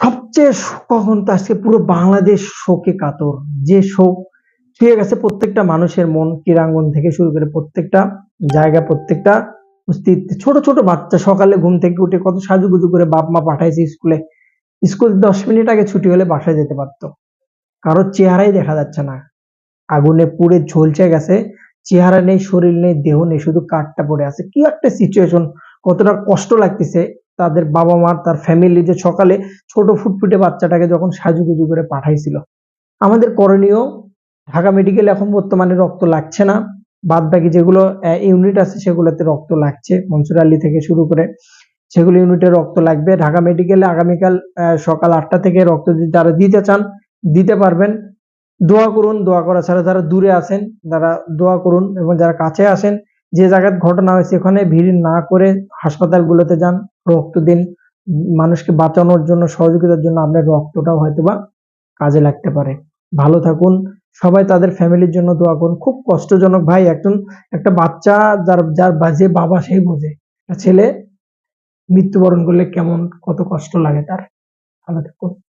সবচেয়ে কখন তো আজকে পুরো বাংলাদেশ শোকে কাতর। যে শোক ছুঁয়ে গেছে প্রত্যেকটা মানুষের মন, ক্রীড়াঙ্গন থেকে শুরু করে প্রত্যেকটা জায়গা, প্রত্যেকটা অস্তিত্ব। ছোট ছোট বাচ্চা সকালে ঘুম থেকে উঠে কত সাজুগুজু করে বাপ মা পাঠাইছে স্কুলে। স্কুল দশ মিনিট আগে ছুটি হলে বাসায় যেতে পারতো। কারোর চেহারাই দেখা যাচ্ছে না। আগুনে পুড়ে ঝলছে গেছে। চেহারা নেই, শরীর নেই, দেহ নেই, শুধু কাঠটা পড়ে আছে। কি একটা সিচুয়েশন কতটা কষ্ট লাগতেছে। তাদের বাবা মার, তার ফ্যামিলি যে সকালে ছোট ফুটফুটে বাচ্চাটাকে যখন সাজুগুজু করে পাঠাইছিল। আমাদের করণীয়, ঢাকা মেডিকেল এখন বর্তমানে রক্ত লাগছে না। বাদ বাকি যেগুলো ইউনিট আছে সেগুলোতে রক্ত লাগছে, মনসুর আলী থেকে শুরু করে সেগুলো ইউনিটে রক্ত লাগবে। ঢাকা মেডিকেলে আগামীকাল সকাল আটটা থেকে রক্ত যারা দিতে চান, দিতে পারবেন। দোয়া করুন, দোয়া করা ছাড়া যারা দূরে আছেন, তারা দোয়া করুন এবং যারা কাছে আসেন যে জায়গায় ঘটনা হয়েছে ওখানে ভিড় না করে হাসপাতালগুলোতে যান, রক্ত দিন, মানুষকে বাঁচানোর জন্য, সহযোগিতার জন্য আপনার রক্তটাও হয়তোবা কাজে লাগতে পারে। ভালো থাকুন, সবাই তাদের ফ্যামিলির জন্য দোয়া করুন। খুব কষ্টজনক ভাই, একজন, একটা বাচ্চা যার যার বা- যে বাবা সেই বোঝে। ছেলে মৃত্যুবরণ করলে কেমন, কত কষ্ট লাগে তার। ভালো থাকুন।